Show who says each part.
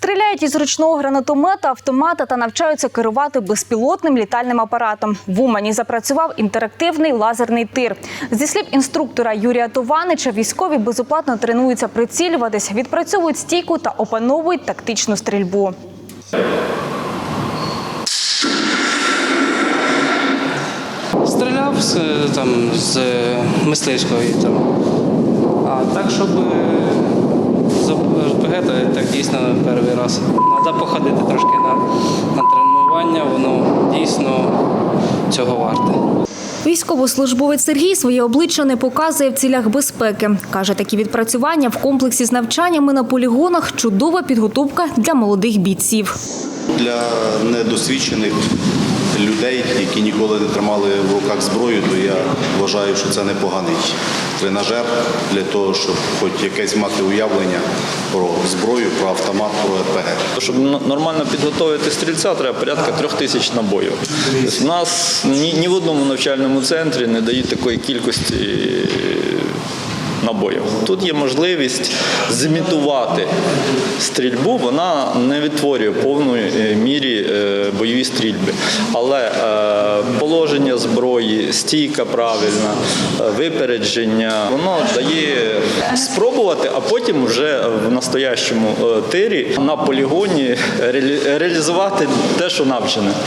Speaker 1: Стріляють із ручного гранатомета, автомата та навчаються керувати безпілотним літальним апаратом. В Умані запрацював інтерактивний лазерний тир. Зі слів інструктора Юрія Тованича, військові безоплатно тренуються прицілюватись, відпрацьовують стійку та опановують тактичну стрільбу.
Speaker 2: Стріляв з, там, з мисливської. Там. А так, щоб е, РПГ, то так дійсно перший раз. Треба походити трошки на, на тренування, воно дійсно цього варте.
Speaker 1: Військовослужбовець Сергій своє обличчя не показує в цілях безпеки. Каже, такі відпрацювання в комплексі з навчаннями на полігонах чудова підготовка для молодих бійців.
Speaker 3: Для недосвідчених людей, які ніколи не тримали в руках зброю, то я вважаю, що це непоганий тренажер для того, щоб хоч якесь мати уявлення про зброю, про автомат, про РПГ.
Speaker 4: Щоб нормально підготувати стрільця, треба порядка трьох тисяч набоїв. У нас ні, ні в одному навчальному центрі не дають такої кількості набоїв. Тут є можливість зімітувати стрільбу, вона не відтворює повної мірі е, бойові стрільби. Але е, положення зброї, стійка правильна, е, випередження, воно дає спробувати, а потім вже в настоящому е, тирі на полігоні реалі- реалізувати те, що навчене.